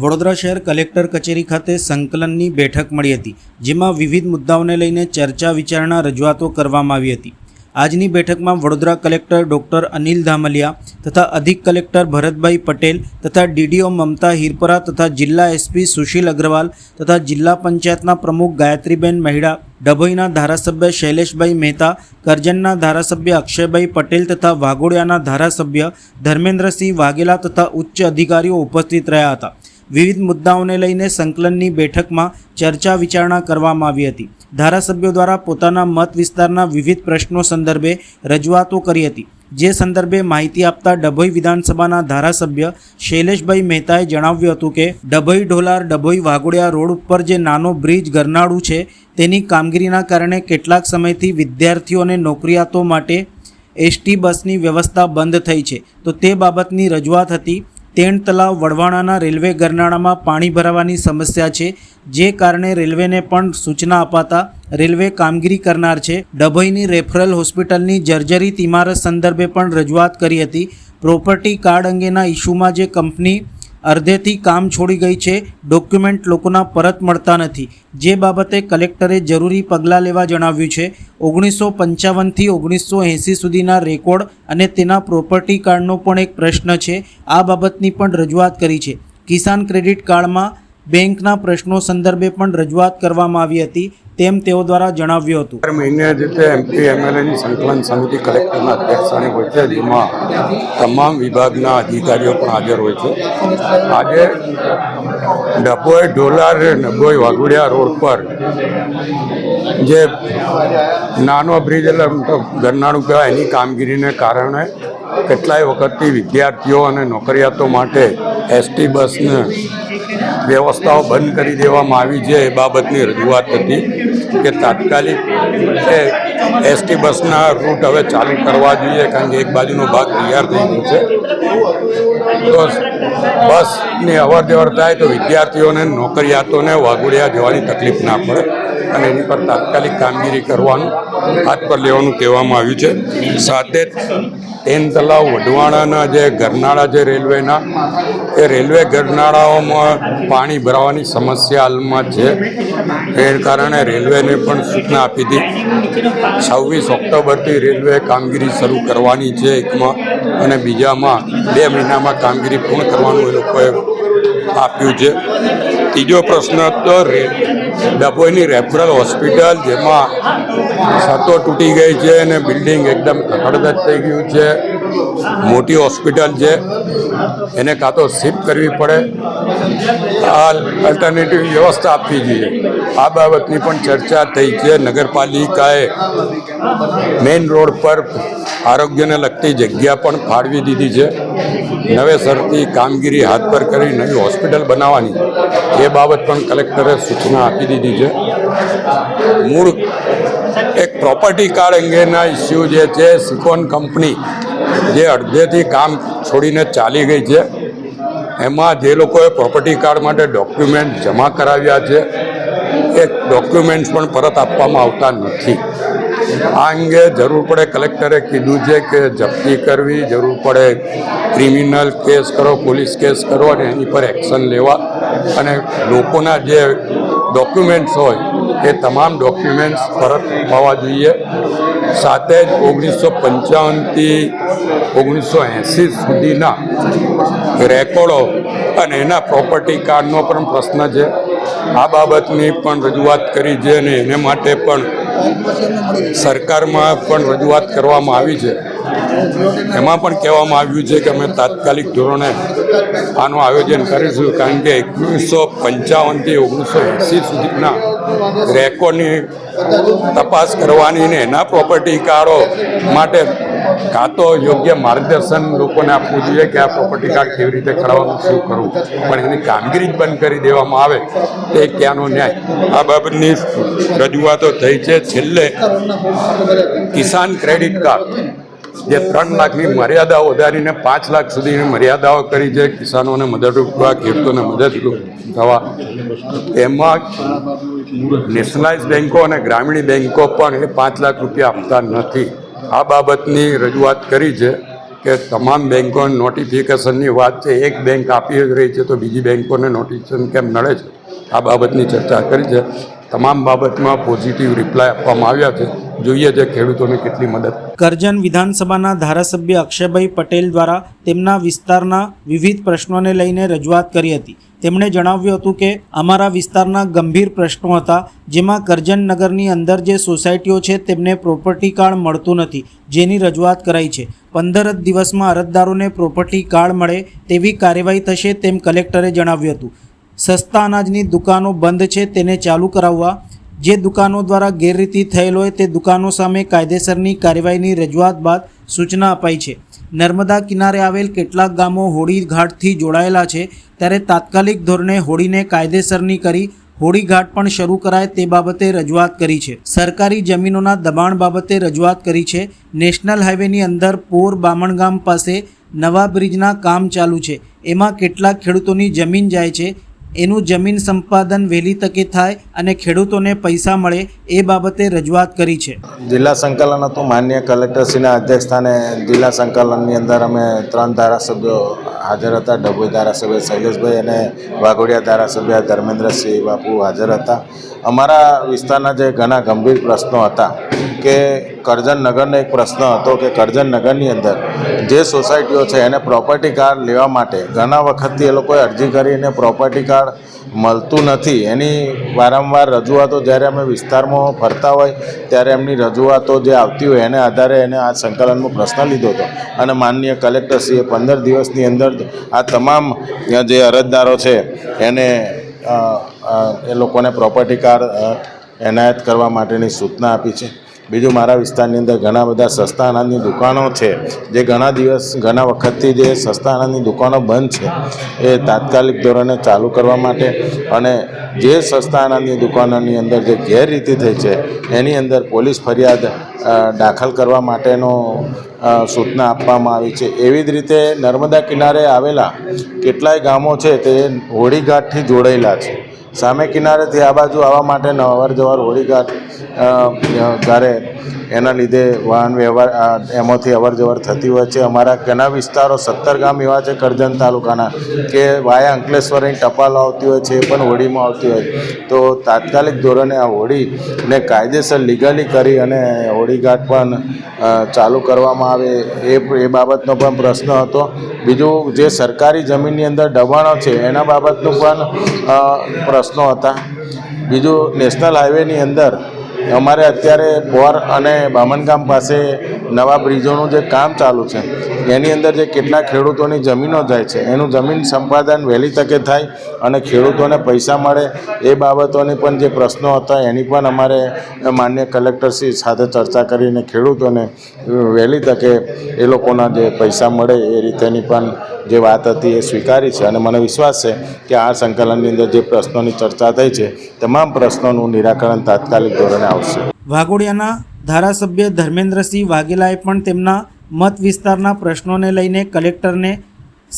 વડોદરા શહેર કલેક્ટર કચેરી ખાતે સંકલનની બેઠક મળી હતી, જેમાં વિવિધ મુદ્દાઓને લઈને ચર્ચા વિચારણા રજૂઆતો કરવામાં આવી હતી. આજની બેઠકમાં વડોદરા કલેક્ટર ડૉક્ટર અનિલ ધામલિયા તથા અધિક કલેક્ટર ભરતભાઈ પટેલ તથા ડીડીઓ મમતા હિરપરા તથા જિલ્લા એસપી સુશીલ અગ્રવાલ તથા જિલ્લા પંચાયતના પ્રમુખ ગાયત્રીબેન મહિડા, ડભોઈના ધારાસભ્ય શૈલેષભાઈ મહેતા, કરજણના ધારાસભ્ય અક્ષયભાઈ પટેલ તથા વાઘોડિયાના ધારાસભ્ય ધર્મેન્દ્રસિંહ વાઘેલા તથા ઉચ્ચ અધિકારીઓ ઉપસ્થિત રહ્યા હતા. વિવિધ મુદ્દાઓને લઈને સંકલનની બેઠકમાં ચર્ચા વિચારણા કરવામાં આવી હતી. ધારાસભ્યો દ્વારા પોતાના મત વિસ્તારના વિવિધ પ્રશ્નો સંદર્ભે રજૂઆતો કરી હતી. જે સંદર્ભે માહિતી આપતા ડભોઈ વિધાનસભાના ધારાસભ્ય શૈલેષભાઈ મહેતાએ જણાવ્યું હતું કે, ડભોઈ ઢોલાર, ડભોઈ વાઘોડિયા રોડ ઉપર જે નાનો બ્રિજ ગરનાળું છે, તેની કામગીરીના કારણે કેટલાક સમયથી વિદ્યાર્થીઓ અને નોકરિયાતો માટે એસટી બસની વ્યવસ્થા બંધ થઈ છે. તો તે બાબતની રજૂઆત હતી તેણ તલાવ વડવાણાના રેલવે ગરનાળામાં પાણી ભરાવાની સમસ્યા છે, જે કારણે રેલવેને પણ સૂચના અપાતા રેલવે કામગીરી કરનાર છે. ડભોઈની રેફરલ હોસ્પિટલની જર્જરિત ઇમારત સંદર્ભે પણ રજૂઆત કરી હતી. પ્રોપર્ટી કાર્ડ અંગેના ઇસ્યુમાં જે કંપની અર્ધેથી કામ છોડી ગઈ છે. ડોક્યુમેન્ટ લોકોના પરત મળતા નથી. જે બાબતે કલેક્ટરે જરૂરી પગલાં લેવા જણાવ્યું છે. ઓગણીસો પંચાવનથી ઓગણીસો એંસી સુધીના રેકોર્ડ અને તેના પ્રોપર્ટી કાર્ડનો પણ એક પ્રશ્ન છે. આ બાબતની પણ રજૂઆત કરી છે. કિસાન ક્રેડિટ કાર્ડમાં બેંકના પ્રશ્નો સંદર્ભે પણ રજૂઆત કરવામાં આવી હતી. તેમ તેઓ દ્વારા જણાવ્યું હતું. દર મહિને જે તે એમપી એમએલએની સંકલન સમિતિ કલેક્ટરના અધ્યક્ષસ્થાને હોય છે. જેમાં તમામ વિભાગના અધિકારીઓ પણ હાજર હોય છે. આજે ડભોઈ ઢોલાર ડભોઈ વાઘોડિયા રોડ પર જે નાનો બ્રિજ એટલે ગરનાળું કહેવાય, એની કામગીરીને કારણે કેટલાય વખતથી વિદ્યાર્થીઓ અને નોકરિયાતો માટે એસટી બસને વ્યવસ્થાઓ બંધ કરી દેવામાં આવી છે એ બાબતની રજૂઆત હતી કે તાત્કાલિક એસટી બસના રૂટ હવે ચાલુ કરવા જોઈએ કારણ કે એક બાજુનો ભાગ તૈયાર થઈ ગયો છે. તો બસની અવર જવર થાય તો વિદ્યાર્થીઓને, નોકરિયાતોને વાઘોડિયા જવાની તકલીફ ના પડે. અને એની પર તાત્કાલિક કામગીરી કરવાનું હાથ પર લેવાનું કહેવામાં આવ્યું છે. સાથે જ તેન તલાવ વઢવાણાના જે ગરનાળા છે રેલવેના, એ રેલવે ગરનાળાઓમાં પાણી ભરાવાની સમસ્યા હાલમાં છે. એ કારણે રેલવેને પણ સૂચના આપી હતી. છવ્વીસ ઓક્ટોબરથી રેલવે કામગીરી શરૂ કરવાની છે એકમાં અને બીજામાં બે મહિનામાં કામગીરી પૂર્ણ કરવાનું એ લોકોએ આપ્યું છે. ત્રીજો પ્રશ્ન તો રે ડભોઈની રેફરલ હોસ્પિટલ જેમાં છતો તૂટી ગઈ છે અને બિલ્ડિંગ એકદમ ખખડધજ થઈ ગયું છે. મોટી હોસ્પિટલ છે. એને કાં તો શિફ્ટ કરવી પડે. આ અલ્ટરનેટિવ વ્યવસ્થા આપવી જોઈએ. આ બાબતની પણ ચર્ચા થઈ છે નગરપાલિકાએ. મેઇન રોડ પર આરોગ્યને લગતી જગ્યા પણ ફાળવી દીધી છે. નવેસરથી કામગીરી હાથ પર કરી નવી હોસ્પિટલ બનાવવાની. એ બાબત પણ કલેક્ટરે સૂચના આપી દીધી છે. મૂળ એક પ્રોપર્ટી કાર્ડ અંગેના ઇસ્યુ જે છે, સિકોન કંપની જે અડધેથી કામ છોડીને ચાલી ગઈ છે. એમાં જે લોકોએ પ્રોપર્ટી કાર્ડ માટે ડોક્યુમેન્ટ જમા કરાવ્યા છે એ ડોક્યુમેન્ટ્સ પણ પરત આપવામાં આવતા નથી. આ અંગે જરૂર પડે કલેક્ટરે કીધું છે કે જપ્તી કરવી, જરૂર પડે ક્રિમિનલ કેસ કરો, પોલીસ કેસ કરો અને એની પર એક્શન લેવા. અને લોકોના જે ડોક્યુમેન્ટ્સ હોય, એ તમામ ડોક્યુમેન્ટ્સ પરત અપાવવા જોઈએ. સાથે જ ઓગણીસો પંચાવનથી ઓગણીસો એંસી સુધીના રેકોર્ડો અને એના પ્રોપર્ટી કાર્ડનો પણ પ્રશ્ન છે. આ બાબતની પણ રજૂઆત કરી છે અને એને માટે પણ સરકારમાં પણ રજૂઆત કરવામાં આવી છે. એમાં પણ કહેવામાં આવ્યું છે કે અમે તાત્કાલિક ધોરણે આનું આયોજન કરીશું કારણ કે એકવીસો પંચાવનથી ઓગણીસો એંસી સુધીના રેકોર્ડની તપાસ કરવાની ને એના પ્રોપર્ટી કાર્ડો માટે કાં તો યોગ્ય માર્ગદર્શન લોકોને આપવું જોઈએ કે આ પ્રોપર્ટી કાર્ડ કેવી રીતે કરાવવાનું શું કરવું. પણ એની કામગીરી જ બંધ કરી દેવામાં આવે, તે ક્યાંનો ન્યાય? આ બાબતની રજૂઆતો થઈ છે. છેલ્લે કિસાન ક્રેડિટ કાર્ડ, જે ત્રણ લાખની મર્યાદા વધારીને પાંચ લાખ સુધીની મર્યાદાઓ કરી છે, કિસાનોને મદદરૂપ થવા ખેડૂતોને મદદરૂપ થવા એમાં નેશનલાઇઝ બેન્કો અને ગ્રામીણ બેન્કો પણ એ પાંચ લાખ રૂપિયા આપતા નથી. આ બાબતની રજૂઆત કરી છે કે તમામ બેન્કો નોટિફિકેશનની વાત છે. એક બેંક આપી જ રહી છે તો બીજી બેન્કોને નોટિફિકેશન કેમ નડે છે? આ બાબતની ચર્ચા કરી છે. તમામ બાબતમાં પોઝિટિવ રિપ્લાય આપવામાં આવ્યા છે. જોઈએ છે ખેડૂતોને કેટલી મદદ. કરજણ વિધાનસભાના ધારાસભ્ય અક્ષયભાઈ પટેલ દ્વારા તેમના વિસ્તારના વિવિધ પ્રશ્નોને લઈને રજૂઆત કરી હતી. તેમણે જણાવ્યું હતું કે, અમારા વિસ્તારના ગંભીર પ્રશ્નો હતા, જેમાં કરજણ નગરની અંદર જે સોસાયટીઓ છે તેમને પ્રોપર્ટી કાર્ડ મળતું નથી, જેની રજૂઆત કરાઈ છે. પંદર જ દિવસમાં અરજદારોને પ્રોપર્ટી કાર્ડ મળે તેવી કાર્યવાહી થશે તેમ કલેક્ટરે જણાવ્યું હતું. સસ્તા અનાજની દુકાનો બંધ છે, તેને ચાલુ કરાવવા જે દુકાનો દ્વારા ગેરરીતિ થયેલ હોય તે દુકાનો સામે કાયદેસરની કાર્યવાહીની રજૂઆત બાદ સૂચના અપાઈ છે. નર્મદા કિનારે આવેલ કેટલાક ગામો હોળી ઘાટથી જોડાયેલા છે. ત્યારે તાત્કાલિક ધોરણે હોળીને કાયદેસરની કરી હોળી ઘાટ પણ શરૂ કરાય તે બાબતે રજૂઆત કરી છે. સરકારી જમીનોના દબાણ બાબતે રજૂઆત કરી છે. નેશનલ હાઈવેની અંદર પોર બામણગામ પાસે નવા બ્રિજના કામ ચાલુ છે. એમાં કેટલાક ખેડૂતોની જમીન જાય છે. એનું જમીન સંપાદન વહેલી તકે થાય અને ખેડૂતોને પૈસા મળે એ બાબતે રજૂઆત કરી છે. જિલ્લા સંકલન હતું. માન્ય કલેક્ટરશ્રીના અધ્યક્ષસ્થાને જિલ્લા સંકલનની અંદર અમે ત્રણ ધારાસભ્યો હાજર હતા. ડભોઈ ધારાસભ્ય શૈલેષભાઈ અને વાઘોડિયા ધારાસભ્ય ધર્મેન્દ્રસિંહ બાપુ હાજર હતા. અમારા વિસ્તારના જે ઘણા ગંભીર પ્રશ્નો હતા કે કરજણ નગરનો એક પ્રશ્ન હતો કે કરજણ નગરની અંદર જે સોસાયટીઓ છે એને પ્રોપર્ટી કાર્ડ લેવા માટે ઘણા વખતથી એ લોકોએ અરજી કરીને પ્રોપર્ટી કાર્ડ મળતું નથી. એની વારંવાર રજૂઆતો જ્યારે અમે વિસ્તારમાં ફરતા હોય ત્યારે એમની રજૂઆતો જે આવતી હોય એને આધારે એને આ સંકલનનો પ્રશ્ન લીધો હતો. અને માનનીય કલેક્ટરશ્રીએ પંદર દિવસની અંદર આ તમામ જે અરજદારો છે એને એ લોકોને પ્રોપર્ટી કાર્ડ એનાયત કરવા માટેની સૂચના આપી છે. બીજું મારા વિસ્તારની અંદર ઘણા બધા સસ્તા અનાજની દુકાનો છે. જે ઘણા દિવસ, ઘણા વખતથી જે સસ્તા અનાજની દુકાનો બંધ છે. એ તાત્કાલિક ધોરણે ચાલુ કરવા માટે અને જે સસ્તા અનાજની દુકાનોની અંદર જે ગેરરીતિ થઈ છે, એની અંદર પોલીસ ફરિયાદ દાખલ કરવા માટેનો સૂચના આપવામાં આવી છે. એવી જ રીતે નર્મદા કિનારે આવેલા કેટલાય ગામો છે તે હોળીઘાટથી જોડાયેલા છે. સામે કિનારેથી આ બાજુ આવવા માટે અવર જવર હોળીઘાટ અ, એના લીધે વાહન વ્યવહાર એમાંથી અવર જવર થતી હોય છે. અમારા ઘણા વિસ્તારો સત્તર ગામ એવા છે કરજણ તાલુકાના કે વાયા અંકલેશ્વરની ટપાલ આવતી હોય છે એ પણ હોળીમાં આવતી હોય. તો તાત્કાલિક ધોરણે આ હોળીને કાયદેસર લીગલી કરી અને હોળીઘાટ પણ ચાલુ કરવામાં આવે એ એ બાબતનો પણ પ્રશ્ન હતો. બીજું જે સરકારી જમીનની અંદર દબાણો છે એના બાબતનું પણ પ્રશ્નો હતા. બીજું નેશનલ હાઈવેની અંદર અમારે અત્યારે બોર અને બામણગામ પાસે નવા બ્રિજોનું જે કામ ચાલુ છે, એની અંદર જે કેટલા ખેડૂતોની જમીનો જાય છે, એનું જમીન સંપાદન વહેલી તકે થાય અને ખેડૂતોને પૈસા મળે, એ બાબતોની પણ જે પ્રશ્નો હતા એની પણ અમારે માન્ય કલેક્ટરશ્રી સાથે ચર્ચા કરીને ખેડૂતોને વહેલી તકે એ લોકોના જે પૈસા મળે એ રીતેની પણ જે વાત હતી એ સ્વીકારી છે. અને મને વિશ્વાસ છે કે આ સંકલનની અંદર જે પ્રશ્નોની ચર્ચા થઈ છે, તમામ પ્રશ્નોનું નિરાકરણ તાત્કાલિક ધોરણે આવશે. વાઘોડિયાના ધારાસભ્ય ધર્મેન્દ્રસિંહ વાઘેલાએ પણ તેમના મત વિસ્તારના પ્રશ્નોને લઈને કલેક્ટરને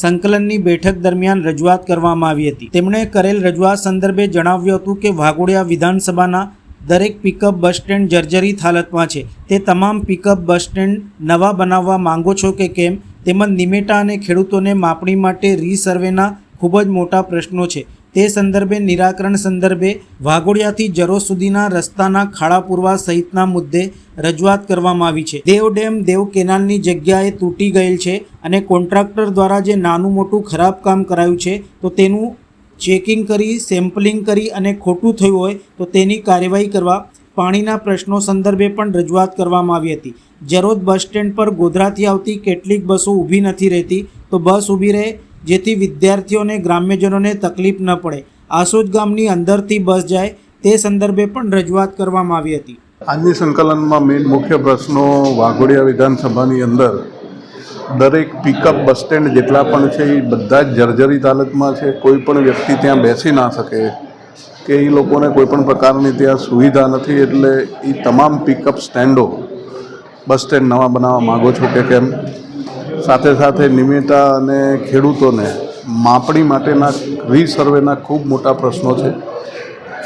સંકલનની બેઠક દરમિયાન રજૂઆત કરવામાં આવી હતી. તેમણે કરેલ રજૂઆત સંદર્ભે જણાવ્યું હતું કે વાઘોડિયા વિધાનસભાના દરેક પિકઅપ બસ સ્ટેન્ડ જર્જરિત હાલતમાં છે. તે તમામ પિકઅપ બસ સ્ટેન્ડ નવા બનાવવા માંગો છો કે કેમ? તેમજ નિમેટા અને ખેડૂતોને માપણી માટે રીસર્વેના ખૂબ જ મોટા પ્રશ્નો છે. તે સંદર્ભે, નિરાકરણ સંદર્ભે વાઘોડિયાથી જરો સુધીના રસ્તાના ખાડા પૂરવા સહિતના મુદ્દે રજૂઆત કરવામાં આવી છે. દેવ ડેમ દેવ કેનાલની જગ્યાએ તૂટી ગયેલ છે અને કોન્ટ્રાક્ટર દ્વારા જે નાનું મોટું ખરાબ કામ કરાયું છે, તો તેનું ચેકિંગ કરી, સેમ્પલિંગ કરી અને ખોટું થયું હોય, તો તેની કાર્યવાહી કરવા પાણીના પ્રશ્નો સંદર્ભે પણ રજૂઆત કરવામાં આવી હતી. જરોદ બસ સ્ટેન્ડ પર ગોધરાથી આવતી કેટલીક બસો ઊભી નથી રહેતી, તો બસ ઊભી રહે જેથી વિદ્યાર્થીઓને ગ્રામ્યજનોને તકલીફ ન પડે. આસોજ ગામની અંદરથી બસ જાય તે સંદર્ભે પણ રજૂઆત કરવામાં આવી હતી. આજની સંકલનમાં મેઇન મુખ્ય પ્રશ્નો વાઘોડિયા વિધાનસભાની અંદર દરેક પિકઅપ બસ સ્ટેન્ડ જેટલા પણ છે એ બધા જ જર્જરિત હાલતમાં છે. કોઈ પણ વ્યક્તિ ત્યાં બેસી ના શકે કે એ લોકોને કોઈ પણ પ્રકારની ત્યાં સુવિધા નથી એટલે એ તમામ પિકઅપ સ્ટેન્ડો બસ સ્ટેન્ડ નવા બનાવવા માગો છો કે કેમ? સાથે સાથે નિમેટા અને ખેડૂતોને માપણી માટેના રીસર્વેના ખૂબ મોટા પ્રશ્નો છે.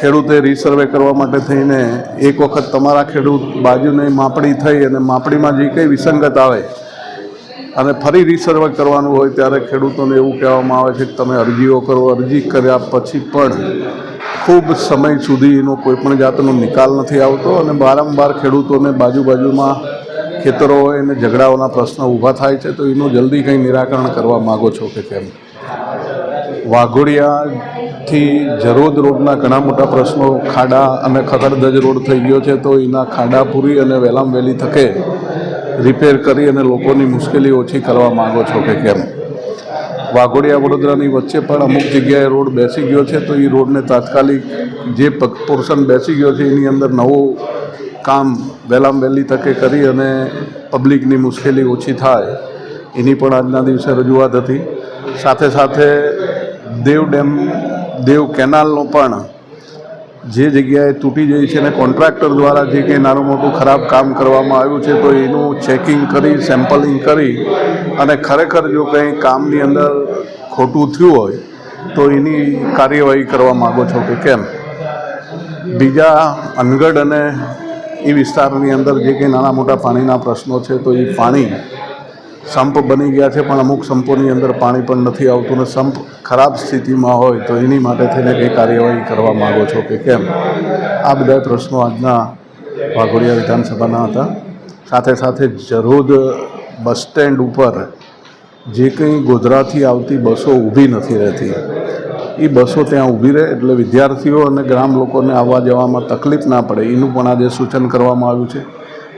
ખેડૂતે રીસર્વે કરવા માટે થઈને એક વખત તમારા ખેડૂત બાજુની માપણી થઈ અને માપણીમાં જે કંઈ વિસંગત આવે અને ફરી રીસર્વે કરવાનું હોય ત્યારે ખેડૂતોને એવું કહેવામાં આવે છે કે તમે અરજીઓ કરો, અરજી કર્યા પછી પણ ખૂબ સમય સુધી એનો કોઈ પણ જાતનો નિકાલ નથી આવતો અને વારંવાર ખેડૂતોને બાજુ બાજુમાં ખેતરો હોય અને ઝઘડાઓના પ્રશ્નો ઊભા થાય છે, તો એનું જલ્દી કંઈ નિરાકરણ કરવા માગો છો કે કેમ? વાઘોડિયાથી જરોદ રોડના ઘણા મોટા પ્રશ્નો, ખાડા અને ખખડધજ રોડ થઈ ગયો છે, તો એના ખાડા પૂરી અને વહેલામ વહેલી તકે રિપેર કરી અને લોકોની મુશ્કેલી ઓછી કરવા માગો છો કે કેમ? વાઘોડિયા, વડોદરાની વચ્ચે પણ અમુક જગ્યાએ રોડ બેસી ગયો છે, તો એ રોડને તાત્કાલિક જે પોર્શન બેસી ગયો છે, એની અંદર નવું કામ વહેલામ વહેલી તકે કરી અને પબ્લિકની મુશ્કેલી ઓછી થાય, એની પણ આજના દિવસે રજૂઆત હતી. સાથે સાથે દેવ ડેમ, દેવ કેનાલનો પણ જે જગ્યાએ તૂટી જાય છે અને કોન્ટ્રાક્ટર દ્વારા જે કંઈ નાનું મોટું ખરાબ કામ કરવામાં આવ્યું છે, તો એનું ચેકિંગ કરી, સેમ્પલિંગ કરી અને ખરેખર જો કંઈ કામની અંદર ખોટું થયું હોય તો એની કાર્યવાહી કરવા માગો છો કે કેમ? બીજા અનગઢ અને એ વિસ્તારની અંદર જે કંઈ નાના મોટા પાણીના પ્રશ્નો છે તો એ પાણી સંપ બની ગયા છે, પણ અમુક સંપોની અંદર પાણી પણ નથી આવતું ને સંપ ખરાબ સ્થિતિમાં હોય તો એની માટે થઈને કંઈ કાર્યવાહી કરવા માગો છો કે કેમ? આ બધા પ્રશ્નો આજના વાઘોડિયા વિધાનસભાના હતા. સાથે સાથે જરોદ બસ સ્ટેન્ડ ઉપર જે કંઈ ગોધરાથી આવતી બસો ઊભી નથી રહેતી. એ બસો ત્યાં ઊભી રહે એટલે વિદ્યાર્થીઓ અને ગ્રામ લોકોને આવવા જવામાં તકલીફ ના પડે. એનું પણ આજે સૂચન કરવામાં આવ્યું છે.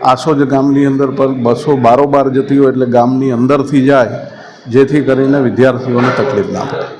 આસોજ ગામની અંદર પણ બસો બારોબાર જતી હોય એટલે ગામની અંદરથી જાય, જેથી કરીને વિદ્યાર્થીઓને તકલીફ ના પડે.